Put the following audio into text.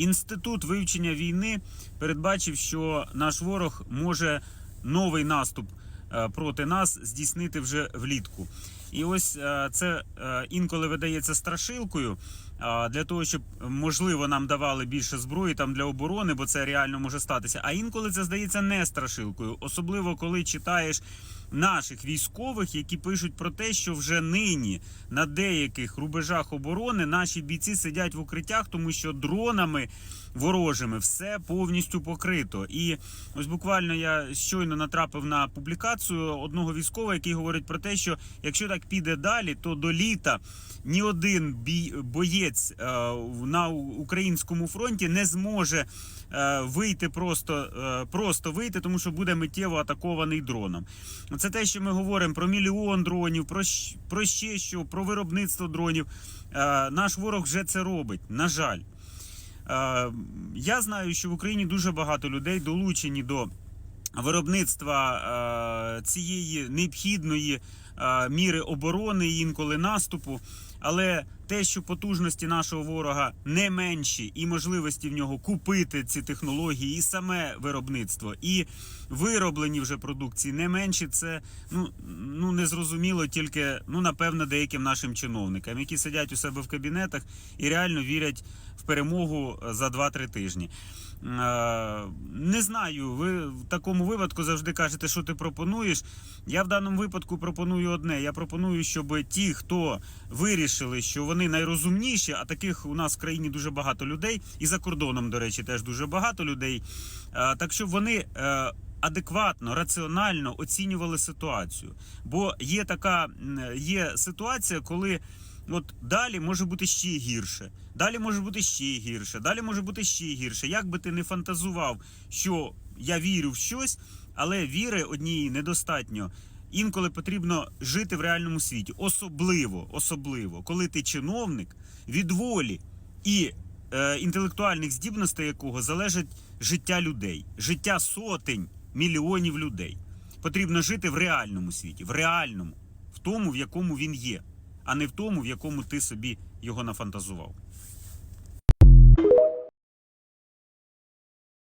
Інститут вивчення війни передбачив, що наш ворог може новий наступ е, проти нас здійснити вже влітку. І ось е, це е, інколи видається страшилкою для того, щоб можливо нам давали більше зброї там для оборони, бо це реально може статися. А інколи це здається не страшилкою, особливо коли читаєш наших військових, які пишуть про те, що вже нині на деяких рубежах оборони наші бійці сидять в укриттях, тому що дронами ворожими все повністю покрито. І ось буквально я щойно натрапив на публікацію одного військового, який говорить про те, що якщо так піде далі, то до літа ні один бій, боєць е, на українському фронті не зможе е, вийти просто, е, просто вийти, тому що буде миттєво атакований дроном. Це те, що ми говоримо про мільйон дронів, про, про ще що, про виробництво дронів. Наш ворог вже це робить, на жаль. Я знаю, що в Україні дуже багато людей долучені до виробництва цієї необхідної міри оборони, інколи наступу. Але те, що потужності нашого ворога не менші, і можливості в нього купити ці технології, і саме виробництво, і вироблені вже продукції не менші, це ну, ну незрозуміло тільки ну напевно деяким нашим чиновникам, які сидять у себе в кабінетах і реально вірять в перемогу за 2-3 тижні. Е, Не знаю, ви в такому випадку завжди кажете, що ти пропонуєш. Я в даному випадку пропоную одне. Я пропоную, щоб ті, хто вирішили, що вони найрозумніші, а таких у нас в країні дуже багато людей, і за кордоном, до речі, теж дуже багато людей. е, Так щоб вони. е, Адекватно, раціонально оцінювали ситуацію. Бо є така є ситуація, коли От далі може бути ще гірше, далі може бути ще гірше, далі може бути ще гірше. Як би ти не фантазував, що я вірю в щось, але віри однієї недостатньо. Інколи потрібно жити в реальному світі, особливо, особливо, коли ти чиновник від волі і е, інтелектуальних здібностей якого залежить життя людей, життя сотень мільйонів людей. Потрібно жити в реальному світі, в реальному, в тому, в якому він є, а не в тому, в якому ти собі його нафантазував.